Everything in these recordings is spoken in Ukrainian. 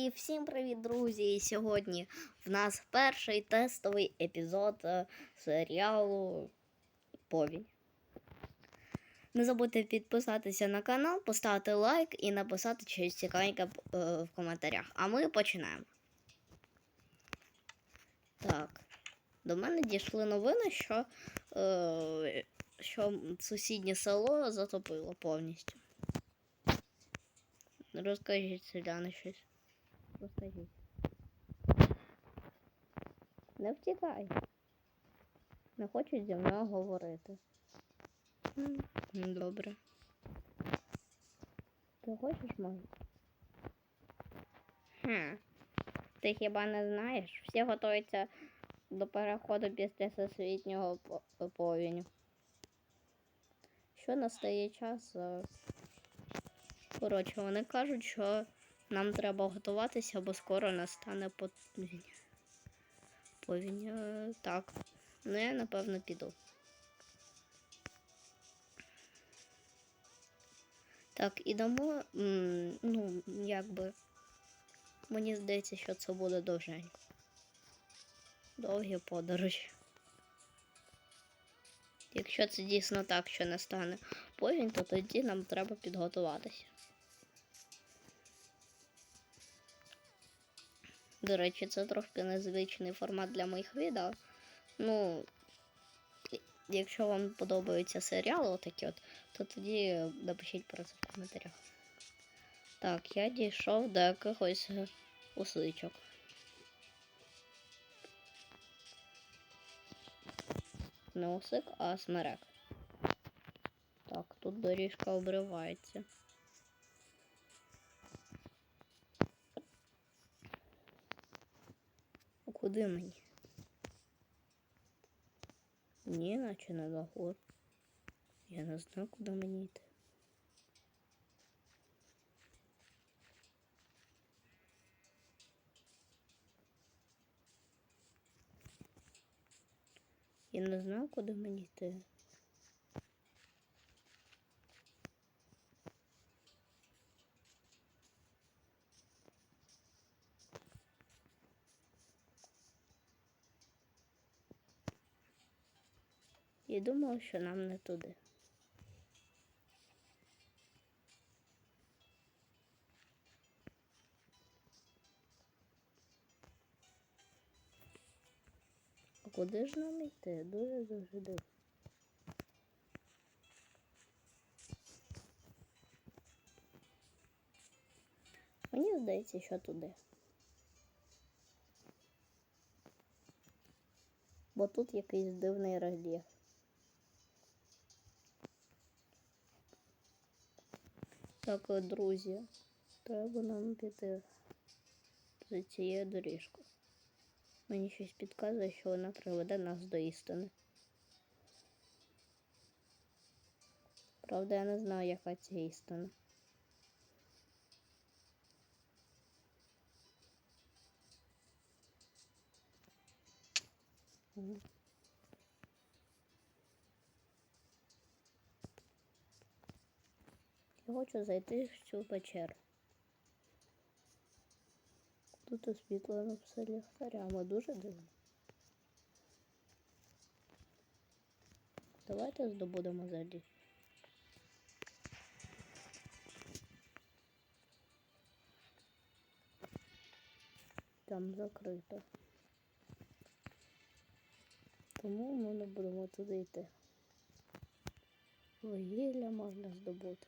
І всім привіт, друзі! І сьогодні в нас перший тестовий епізод е, серіалу Повінь. Не забудьте підписатися на канал, поставити лайк і написати щось цікавеньке е, в коментарях. А ми починаємо. Так. До мене дійшли новини, що, е, що сусіднє село затопило повністю. Розкажіть селяни щось. Розкажіть. Не втікай. Не хочуть зі мною говорити. Ну, Добре. Ти хочеш може? Хм. Ти хіба не знаєш? Всі готуються до переходу після всесвітнього по- повіню. Що настає час? е, Коротше, вони кажуть, що нам треба готуватися, бо скоро настане повінь. Повінь. Так. Ну я напевно піду. Так, ідемо. Ну, якби. Мені здається, що це буде довженько. Довгі подорожі. Якщо це дійсно так, що настане повінь, то тоді нам треба підготуватися. До речі, це трошки незвичний формат для моїх відео. Ну, якщо вам подобаються серіали, отакі от, то тоді напишіть про це в коментарях. Так, я дійшов до якихось усичок. Не усик, а смерек. Так, тут доріжка обривається. Куди мені? Ні, наче на нагору. Я не знаю, куди мені йти. Я не знаю, куди мені йти. І думав, що нам не туди. А куди ж нам йти? Дуже дуже дивно. Мені здається, що туди. Бо тут якийсь дивний рельєф. Так, друзі, треба нам піти за цією доріжкою. Мені щось підказує, що вона приведе нас до істини. Правда, я не знаю, яка це істина. Мгм. Хочу зайти в цю печеру. Тут освітлено все ліхтарями, дуже дивно. Давайте здобудемо заліз. Там закрито. Тому ми не будемо туди йти. Вугілля можна здобути.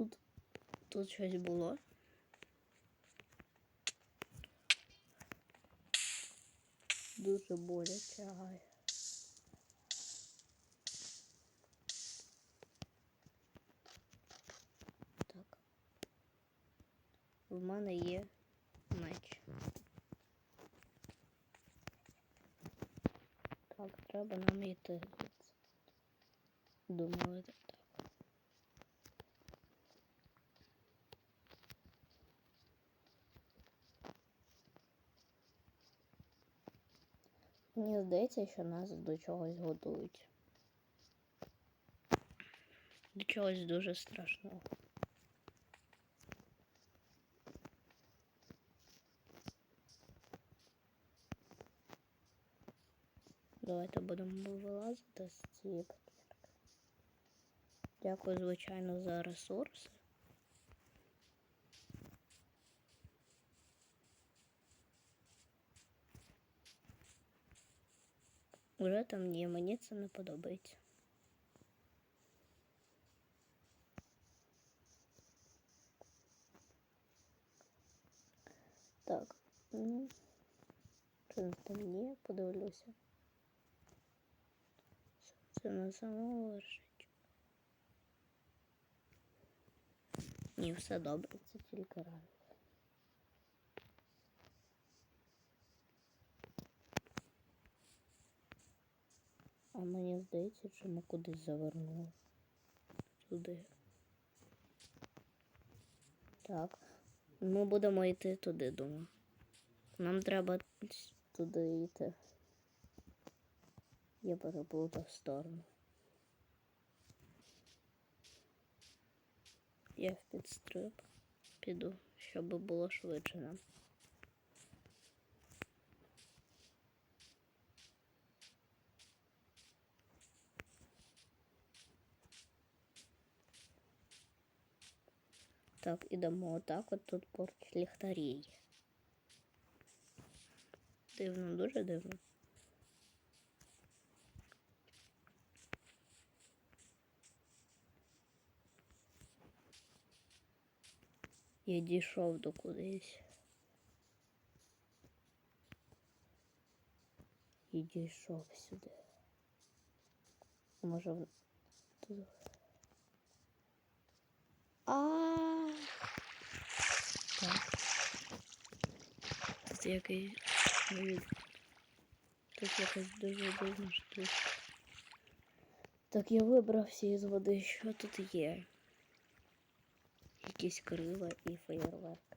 Тут, тут щось було. Дуже боляче гає. Так. В мене є меч. Так, треба нам йти. Думаю, Мені здається, що нас до чогось готують. До чогось дуже страшного. Давайте будемо вилазити з цієї. Дякую, звичайно, за ресурси. Уже там ні, мені це не подобається. Так, ну, що там є, подивлюся. Що Це на самому вершечку. Ні, все добре, це тільки рано. А мені здається, що ми кудись завернули. Туди. Так. Ми будемо йти туди, думаю. Нам треба туди йти. Я переплутав сторону. Я в підстриб піду, щоб було швидше нам. Так, ідемо отак, от тут поруч ліхтарі є. Дивно, дуже дивно. Я дійшов до кудись. І дійшов сюди. Може в- тут. А. Тут якийсь вид. Тут якась дуже дивна штука. Так я вибрався із води, що тут є. Якісь крила і феєрверк.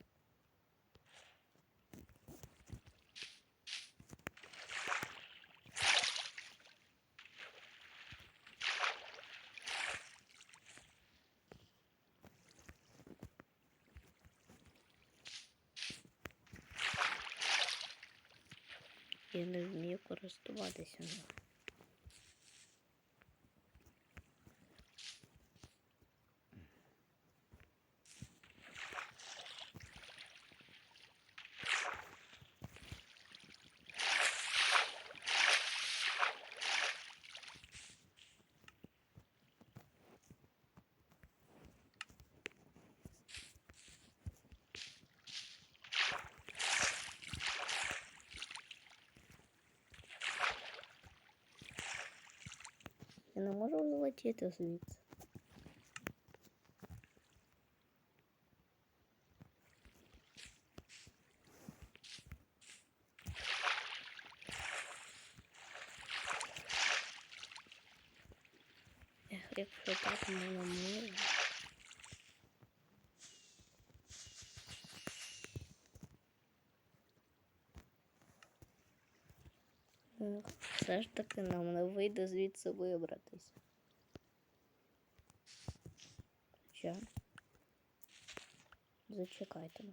Я не вмію користуватися не можу злетіти звідси. Якщо так мене може. Все ж таки нам не вийде звідси вибратися. Хоча. Зачекайте.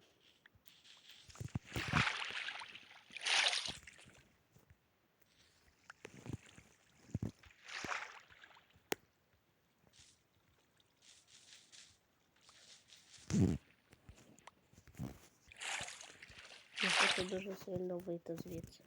Я хочу дуже сильно вийти звідси.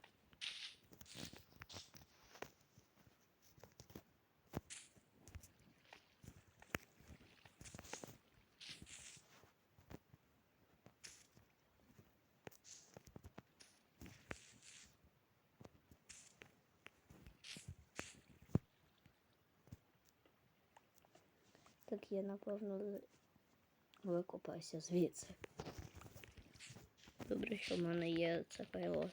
Так я напевно викопаюся звідси. Добре, що в мене є це кайло.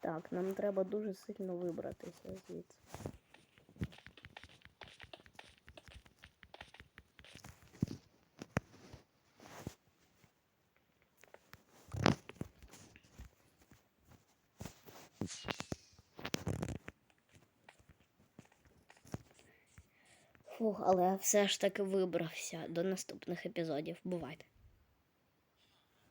Так, нам треба дуже сильно вибратися звідси. Фух, але все ж таки вибрався до наступних епізодів. Бувайте.